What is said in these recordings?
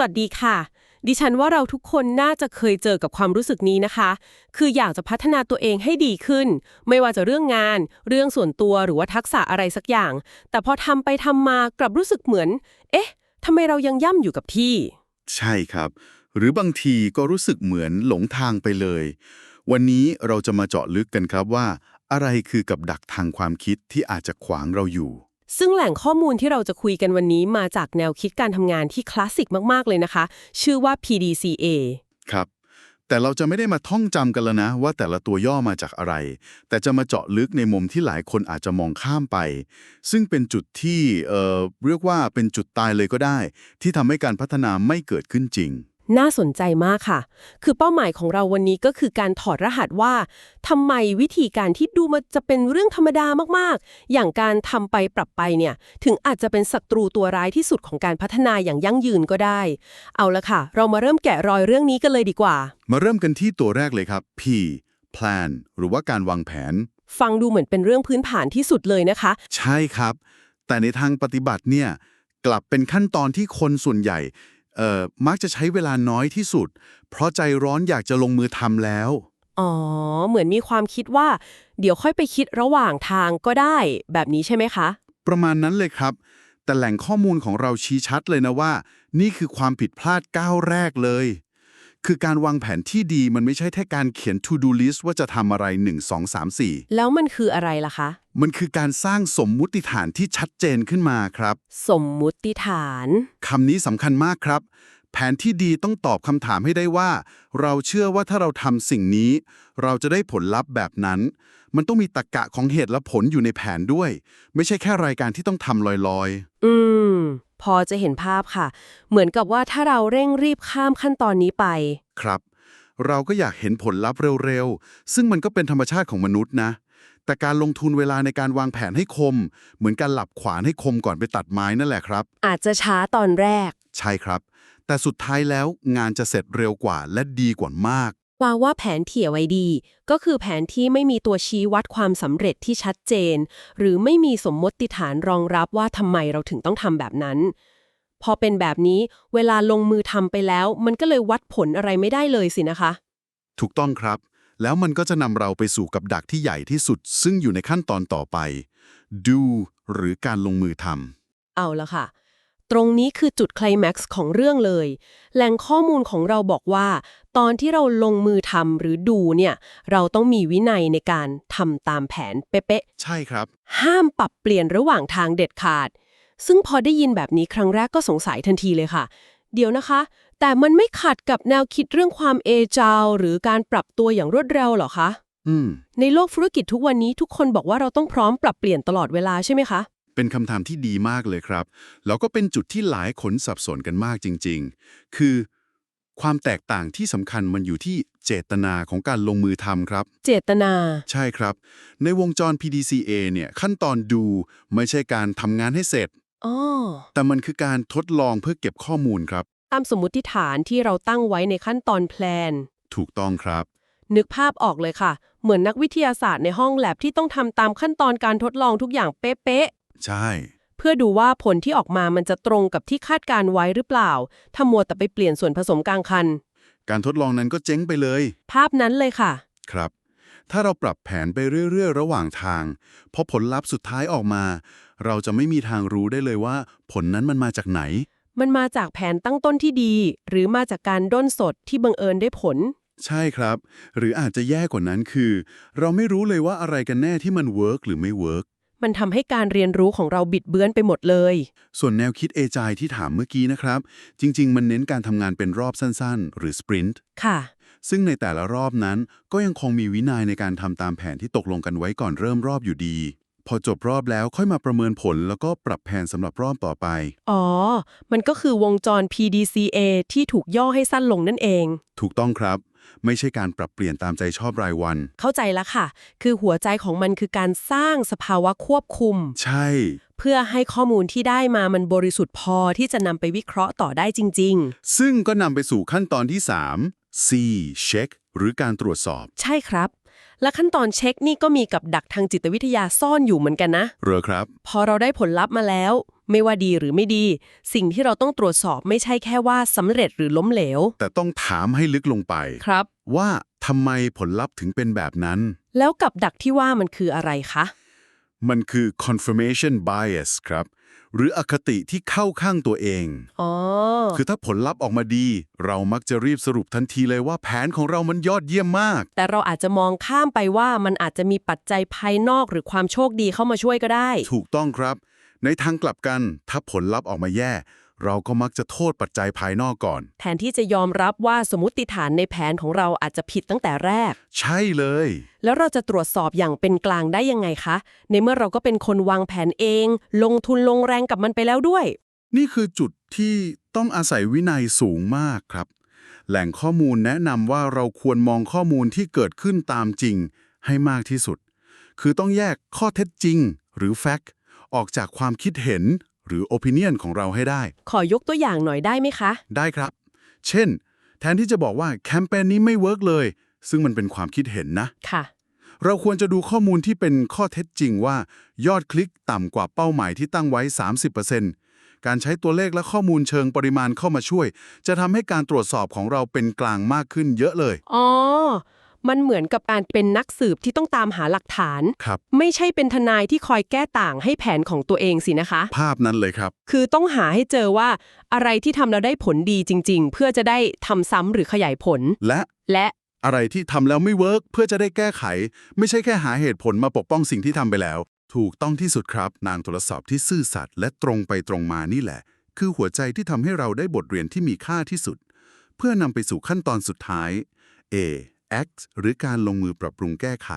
วัสดีค่ะ ดิฉันว่าเราทุกคนน่าจะเคยเจอกับความรู้สึกนี้นะคะ คืออยากจะพัฒนาตัวเองให้ดีขึ้น ไม่ว่าจะเรื่องงาน เรื่องส่วนตัวหรือว่าทักษะอะไรสักอย่าง แต่พอทำไปทำมากลับรู้สึกเหมือน เอ๊ะทำไมเรายังย่ำอยู่กับที่ ใช่ครับ หรือบางทีก็รู้สึกเหมือนหลงทางไปเลย วันนี้เราจะมาเจาะลึกกันครับว่า อะไรคือกับดักทางความคิดที่อาจจะขวางเราอยู่ ซึ่งแหล่งข้อมูลที่เราจะคุยกันวันนี้มาจากแนวคิดการทำงานที่คลาสสิกมาก ๆ เลยนะคะ ชื่อว่า PDCA ครับ แต่เราจะไม่ได้มาท่องจำกันแล้วนะ ว่าแต่ละตัวย่อมาจากอะไร แต่จะมาเจาะลึกในมุมที่หลายคนอาจจะมองข้ามไป ซึ่งเป็นจุดที่เอ่อเรียกว่าเป็นจุดตายเลยก็ได้ ที่ทำให้การพัฒนาไม่เกิดขึ้นจริง น่าสนใจมากค่ะ คือเป้าหมายของเราวันนี้ก็คือการถอดรหัสว่าทำไมวิธีการที่ดูมันจะเป็นเรื่องธรรมดามากๆ อย่างการทำไปปรับไปเนี่ย ถึงอาจจะเป็นศัตรูตัวร้ายที่สุดของการพัฒนาอย่างยั่งยืนก็ได้ เอาละค่ะ เรามาเริ่มแกะรอยเรื่องนี้กันเลยดีกว่า มาเริ่มกันที่ตัวแรกเลยครับ P plan หรือว่าการวางแผน ฟังดูเหมือนเป็นเรื่องพื้นฐานที่สุดเลยนะคะ ใช่ครับ แต่ในทางปฏิบัติเนี่ยกลับเป็นขั้นตอนที่คนส่วนใหญ่เอ่อ มักจะใช้เวลาน้อยที่สุด เพราะใจร้อนอยากจะลงมือทำแล้ว อ๋อ เหมือนมีความคิดว่า เดี๋ยวค่อยไปคิดระหว่างทางก็ได้ แบบนี้ใช่ไหมคะ ประมาณนั้นเลยครับ แต่แหล่งข้อมูลของเราชี้ชัดเลยนะว่า นี่คือความผิดพลาดก้าวแรกเลย คือการวางแผนที่ดีมันไม่ใช่แค่การเขียน to do list ว่าจะทำอะไร 1 2 3 4 แล้วมันคืออะไรล่ะคะ มันคือการสร้างสมมุติฐานที่ชัดเจนขึ้นมาครับ สมมุติฐานคำนี้สำคัญมากครับ แผนที่ดีต้องตอบคำถามให้ได้ว่า เราเชื่อว่าถ้าเราทำสิ่งนี้ เราจะได้ผลลัพธ์แบบนั้น มันต้องมีตรรกะของเหตุและผลอยู่ในแผนด้วย ไม่ใช่แค่รายการที่ต้องทำลอยอืม พอจะเห็นภาพค่ะ เหมือนกับว่าถ้าเราเร่งรีบข้ามขั้นตอนนี้ไปๆครับ เราก็อยากเห็นผลลัพธ์เร็วๆ ซึ่งมันก็เป็นธรรมชาติของมนุษย์นะ แต่การลงทุนเวลาในการวางแผนให้คม เหมือนการหลับขวานให้คมก่อนไปตัดไม้นั่นแหละครับ อาจจะช้าตอนแรก ใช่ครับ แต่สุดท้ายแล้วงานจะเสร็จเร็วกว่าและดีกว่ามาก ว่าว่าแผนเถี่ยไว้ดี ก็คือแผนที่ไม่มีตัวชี้วัดความสำเร็จที่ชัดเจน หรือไม่มีสมมติฐานรองรับว่าทำไมเราถึงต้องทำแบบนั้น พอเป็นแบบนี้เวลาลงมือทำไปแล้ว มันก็เลยวัดผลอะไรไม่ได้เลยสินะคะ ถูกต้องครับ แล้วมันก็จะนำเราไปสู่กับดักที่ใหญ่ที่สุด ซึ่งอยู่ในขั้นตอนต่อไป do หรือการลงมือทเอาละค่ะ ตรงนี้คือจุดไคลแม็กซ์ของเรื่องเลย แหล่งข้อมูลของเราบอกว่า ตอนที่เราลงมือทำหรือดูเนี่ย เราต้องมีวินัยในการทำตามแผนเป๊ะำใช่ครับๆห้ามปรับเปลี่ยนระหว่างทางเด็ดขาด ซึ่งพอได้ยินแบบนี้ครั้งแรกก็สงสัยทันทีเลยค่ะ เดี๋ยวนะคะ แต่มันไม่ขัดกับแนวคิดเรื่องความเอจาวหรือการปรับตัวอย่างรวดเร็วเหรอคะอืมในโลกธุรกิจทุกวันนี้ทุกคนบอกว่าเราต้องพร้อมปรับเปลี่ยนตลอดเวลาใช่ไหมคะ เป็นคำถามที่ดีมากเลยครับ แล้วก็เป็นจุดที่หลายคนสับสนกันมากจริง ๆ คือ ความแตกต่างที่สำคัญมันอยู่ที่เจตนาของการลงมือทำครับ เจตนา ใช่ครับ ในวงจร PDCA เนี่ยขั้นตอนดูไม่ใช่การทำงานให้เสร็จ อ๋อ แต่มันคือการทดลองเพื่อเก็บข้อมูลครับ ตามสมมุติฐานที่เราตั้งไว้ในขั้นตอนแพลน ถูกต้องครับ นึกภาพออกเลยค่ะ เหมือนนักวิทยาศาสตร์ในห้องแลบที่ต้องทำตามขั้นตอนการทดลองทุกอย่างเป๊ะ ใช่ๆเพื่อดูว่าผลที่ออกมามันจะตรงกับที่คาดการไว้หรือเปล่า ถ้ามัวแต่ไปเปลี่ยนส่วนผสมกลางคัน การทดลองนั้นก็เจ๊งไปเลย ภาพนั้นเลยค่ะ ครับ ถ้าเราปรับแผนไปเรื่อยๆ ระหว่างทางพอผลลัพธ์สุดท้ายออกมา เราจะไม่มีทางรู้ได้เลยว่า ผลนั้นมันมาจากไหน มันมาจากแผนตั้งต้นที่ดี หรือมาจากการด้นสดที่บังเอิญได้ผล ใช่ครับ หรืออาจจะแย่กว่านั้นคือ เราไม่รู้เลยว่าอะไรกันแน่ที่มันเวิร์กหรือไม่เวิร์ก มันทำให้การเรียนรู้ของเราบิดเบือนไปหมดเลย ส่วนแนวคิดเอจายที่ถามเมื่อกี้นะครับ จริง ๆ มันเน้นการทำงานเป็นรอบสั้นๆ หรือสปรินต์ค่ะ ซึ่งในแต่ละรอบนั้นก็ยังคงมีวินัยในการทำตามแผนที่ตกลงกันไว้ก่อนเริ่มรอบอยู่ดี พอจบรอบแล้วค่อยมาประเมินผลแล้วก็ปรับแผนสำหรับรอบต่อไป อ๋อ มันก็คือวงจร PDCA ที่ถูกย่อให้สั้นลงนั่นเอง ถูกต้องครับ ไม่ใช่การปรับเปลี่ยนตามใจชอบรายวัน เข้าใจแล้วค่ะ คือหัวใจของมันคือการสร้างสภาวะควบคุม ใช่ เพื่อให้ข้อมูลที่ได้มามันบริสุทธิ์พอที่จะนำไปวิเคราะห์ต่อได้จริงซึ่งก็นำไปสู่ขั้นตอนที่ 3 C check หรือการตรวจสอบๆใช่ครับ และขั้นตอนเช็คนี่ก็มีกับดักทางจิตวิทยาซ่อนอยู่เหมือนกันนะเหรอครับ พอเราได้ผลลัพธ์มาแล้ว ไม่ว่าดีหรือไม่ดี สิ่งที่เราต้องตรวจสอบไม่ใช่แค่ว่าสำเร็จหรือล้มเหลว แต่ต้องถามให้ลึกลงไป ครับ ว่าทำไมผลลัพธ์ถึงเป็นแบบนั้น แล้วกับดักที่ว่ามันคืออะไรคะ มันคือ confirmation bias ครับ หรืออคติที่เข้าข้างตัวเอง อ๋อ คือถ้าผลลัพธ์ออกมาดี เรามักจะรีบสรุปทันทีเลยว่าแผนของเรามันยอดเยี่ยมมาก แต่เราอาจจะมองข้ามไปว่ามันอาจจะมีปัจจัยภายนอกหรือความโชคดีเข้ามาช่วยก็ได้ ถูกต้องครับ ในทางกลับกัน ถ้าผลลัพธ์ออกมาแย่ เราก็มักจะโทษปัจจัยภายนอกก่อน แทนที่จะยอมรับว่าสมมติฐานในแผนของเราอาจจะผิดตั้งแต่แรก ใช่เลย แล้วเราจะตรวจสอบอย่างเป็นกลางได้ยังไงคะ ในเมื่อเราก็เป็นคนวางแผนเอง ลงทุนลงแรงกับมันไปแล้วด้วย นี่คือจุดที่ต้องอาศัยวินัยสูงมากครับ แหล่งข้อมูลแนะนำว่าเราควรมองข้อมูลที่เกิดขึ้นตามจริงให้มากที่สุด คือต้องแยกข้อเท็จจริง หรือ fact ออกจากความคิดเห็น หรือ opinion ของเราให้ได้ ขอยกตัวอย่างหน่อยได้ไหมคะ ได้ครับ เช่น แทนที่จะบอกว่าแคมเปญนี้ไม่เวิร์กเลย ซึ่งมันเป็นความคิดเห็นนะ ค่ะ เราควรจะดูข้อมูลที่เป็นข้อเท็จจริงว่า ยอดคลิกต่ำกว่าเป้าหมายที่ตั้งไว้ 30%การใช้ตัวเลขและข้อมูลเชิงปริมาณเข้ามาช่วย จะทำให้การตรวจสอบของเราเป็นกลางมากขึ้นเยอะเลย อ๋อ มันเหมือนกับการเป็นนักสืบที่ต้องตามหาหลักฐาน ครับ ไม่ใช่เป็นทนายที่คอยแก้ต่างให้แผนของตัวเองสินะคะ ภาพนั้นเลยครับ คือต้องหาให้เจอว่าอะไรที่ทำแล้วได้ผลดีจริง ๆ เพื่อจะได้ทำซ้ำหรือขยายผล และและอะไรที่ทำแล้วไม่เวิร์กเพื่อจะได้แก้ไข ไม่ใช่แค่หาเหตุผลมาปกป้องสิ่งที่ทำไปแล้ว ถูกต้องที่สุดครับ นางตรวจสอบที่ซื่อสัตย์และตรงไปตรงมานี่แหละ คือหัวใจที่ทำให้เราได้บทเรียนที่มีค่าที่สุด เพื่อนำไปสู่ขั้นตอนสุดท้าย A act หรือการลงมือปรับปรุงแก้ไข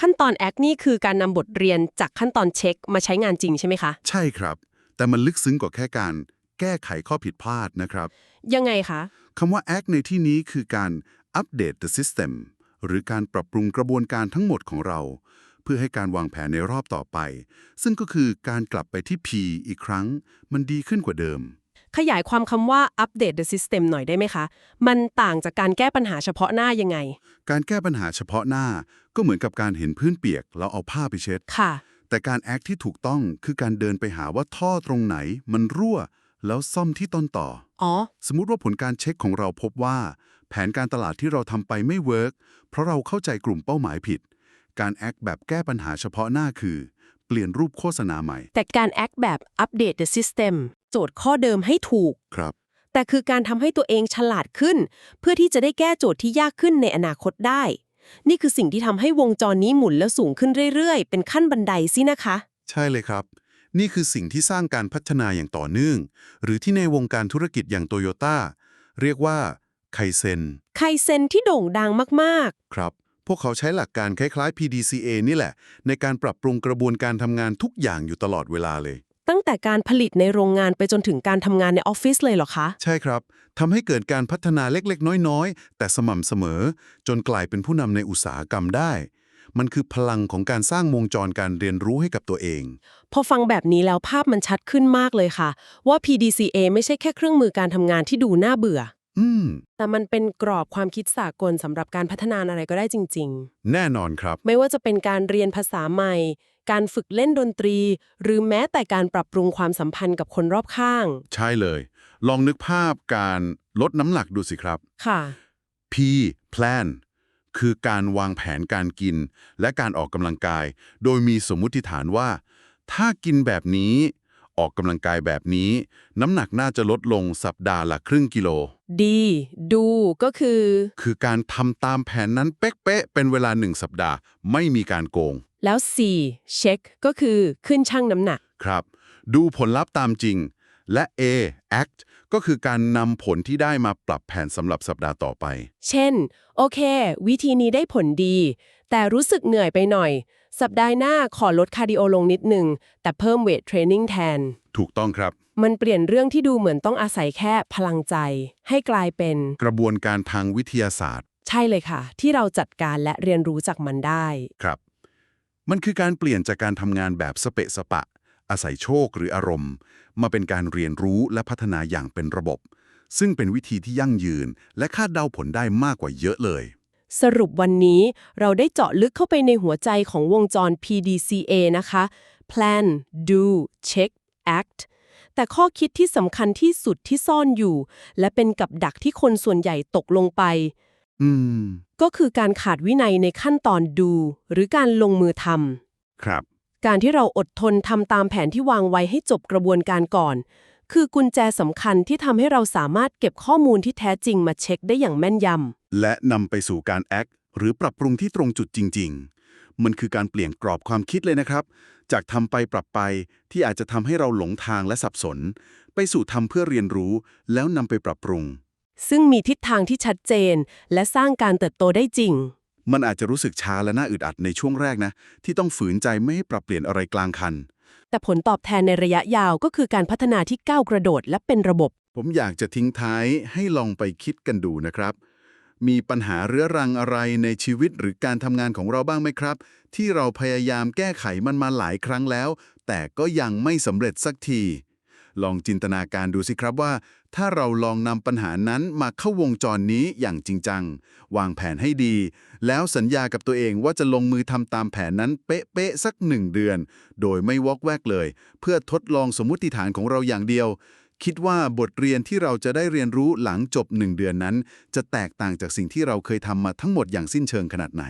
ขั้นตอนแอคนี่คือการนำบทเรียนจากขั้นตอนเช็คมาใช้งานจริงใช่ไหมคะ ใช่ครับ แต่มันลึกซึ้งกว่าแค่การแก้ไขข้อผิดพลาดนะครับ ยังไงคะคำว่า act ในที่นี้คือการ update the system หรือการปรับปรุงกระบวนการทั้งหมดของเรา เพื่อให้การวางแผนในรอบต่อไป ซึ่งก็คือการกลับไปที่ P อีกครั้ง มันดีขึ้นกว่าเดิม ขยายความคำว่า update the system หน่อยได้ไหมคะ มันต่างจากการแก้ปัญหาเฉพาะหน้ายังไง การแก้ปัญหาเฉพาะหน้าก็เหมือนกับการเห็นพื้นเปียกแล้วเอาผ้าไปเช็ด ค่ะ แต่การ act ที่ถูกต้องคือการเดินไปหาว่าท่อตรงไหน มันรั่ว แล้วซ่อมที่ต้นต่อ อ๋อ สมมุติว่าผลการเช็คของเราพบว่า แผนการตลาดที่เราทำไปไม่เวิร์กเพราะเราเข้าใจกลุ่มเป้าหมายผิด การแอคแบบแก้ปัญหาเฉพาะหน้าคือ เปลี่ยนรูปโฆษณาใหม่ แต่การ act แบบ update the system โจทย์ข้อเดิมให้ถูก ครับ แต่คือการทำให้ตัวเองฉลาดขึ้น เพื่อที่จะได้แก้โจทย์ที่ยากขึ้นในอนาคตได้ นี่คือสิ่งที่ทำให้วงจรนี้หมุนแล้วสูงขึ้นเรื่อย ๆ เป็นขั้นบันไดสินะคะ ใช่เลยครับ นี่คือสิ่งที่สร้างการพัฒนาอย่างต่อเนื่อง หรือที่ในวงการธุรกิจอย่างโตโยต้าเรียกว่าไคเซนไคเซนที่โด่งดังมาก ครับ พวกเขาใช้หลักการคล้ายๆ PDCA นี่แหละ ในการปรับปรุงกระบวนการทำงานทุกอย่างอยู่ตลอดเวลาเลยๆ ตั้งแต่การผลิตในโรงงานไปจนถึงการทำงานในออฟฟิศเลยเหรอคะ ใช่ครับทำให้เกิดการพัฒนาเล็กๆ น้อยๆ แต่สม่ำเสมอ จนกลายเป็นผู้นำในอุตสาหกรรมได้ มันคือพลังของการสร้างวงจรการเรียนรู้ให้กับตัวเอง พอฟังแบบนี้แล้วภาพมันชัดขึ้นมากเลยค่ะ ว่า PDCA ไม่ใช่แค่เครื่องมือการทำงานที่ดูน่าเบื่อ อืม แต่มันเป็นกรอบความคิดสากลสำหรับการพัฒนาอะไรก็ได้จริง ๆ แน่นอนครับ ไม่ว่าจะเป็นการเรียนภาษาใหม่ การฝึกเล่นดนตรี หรือแม้แต่การปรับปรุงความสัมพันธ์กับคนรอบข้าง ใช่เลย ลองนึกภาพการลดน้ำหนักดูสิครับ ค่ะ P plan คือการวางแผนการกิน และการออกกำลังกาย โดยมีสมมุติฐานว่า ถ้ากินแบบนี้ ออกกำลังกายแบบนี้ น้ำหนักน่าจะลดลงสัปดาห์ละครึ่งกิโล ดี ดูก็คือ คือการทำตามแผนนั้นเป๊ะๆเป็นเวลาหนึ่งสัปดาห์ไม่มีการโกง แล้ว C เช็คก็คือขึ้นชั่งน้ำหนัก ครับ ดูผลลัพธ์ตามจริง และ A act ก็คือการนำผลที่ได้มาปรับแผนสำหรับสัปดาห์ต่อไป เช่น โอเค วิธีนี้ได้ผลดี แต่รู้สึกเหนื่อยไปหน่อย สัปดาห์หน้าขอลดคาร์ดิโอลงนิดหนึ่ง แต่เพิ่มเวทเทรนนิ่งแทน ถูกต้องครับ มันเปลี่ยนเรื่องที่ดูเหมือนต้องอาศัยแค่พลังใจ ให้กลายเป็น กระบวนการทางวิทยาศาสตร์ ใช่เลยค่ะ ที่เราจัดการและเรียนรู้จากมันได้ ครับ มันคือการเปลี่ยนจากการทำงานแบบสเปะสปะ อาศัยโชคหรืออารมณ์ มาเป็นการเรียนรู้และพัฒนาอย่างเป็นระบบ ซึ่งเป็นวิธีที่ยั่งยืน และคาดเดาผลได้มากกว่าเยอะเลย สรุปวันนี้เราได้เจาะลึกเข้าไปในหัวใจของวงจร PDCA นะคะ plan do check act แต่ข้อคิดที่สำคัญที่สุดที่ซ่อนอยู่ และเป็นกับดักที่คนส่วนใหญ่ตกลงไป อืม ก็คือการขาดวินัยในขั้นตอนดู หรือการลงมือทำ ครับ การที่เราอดทนทำตามแผนที่วางไว้ให้จบกระบวนการก่อน คือกุญแจสำคัญที่ทำให้เราสามารถเก็บข้อมูลที่แท้จริงมาเช็คได้อย่างแม่นยำและนำไปสู่การแอคหรือปรับปรุงที่ตรงจุดจริง ๆ มันคือการเปลี่ยนกรอบความคิดเลยนะครับ จากทำไปปรับไปที่อาจจะทำให้เราหลงทางและสับสน ไปสู่ทำเพื่อเรียนรู้ แล้วนำไปปรับปรุง ซึ่งมีทิศทางที่ชัดเจน และสร้างการเติบโตได้จริง มันอาจจะรู้สึกช้าและน่าอึดอัดในช่วงแรกนะ ที่ต้องฝืนใจไม่ให้ปรับเปลี่ยนอะไรกลางคัน แต่ผลตอบแทนในระยะยาวก็คือการพัฒนาที่ก้าวกระโดดและเป็นระบบ ผมอยากจะทิ้งท้ายให้ลองไปคิดกันดูนะครับ มีปัญหาเรื้อรังอะไรในชีวิตหรือการทำงานของเราบ้างไหมครับ ที่เราพยายามแก้ไขมันมาหลายครั้งแล้ว แต่ก็ยังไม่สำเร็จสักที ลองจินตนาการดูสิครับว่า ถ้าเราลองนำปัญหานั้นมาเข้าวงจรนี้อย่างจริงจัง วางแผนให้ดี แล้วสัญญากับตัวเองว่าจะลงมือทำตามแผนนั้นเป๊ะๆสักหนึ่งเดือน โดยไม่วอกแวกเลย เพื่อทดลองสมมติฐานของเราอย่างเดียว คิดว่าบทเรียนที่เราจะได้เรียนรู้หลังจบหนึ่งเดือนนั้น จะแตกต่างจากสิ่งที่เราเคยทำมาทั้งหมดอย่างสิ้นเชิงขนาดไหน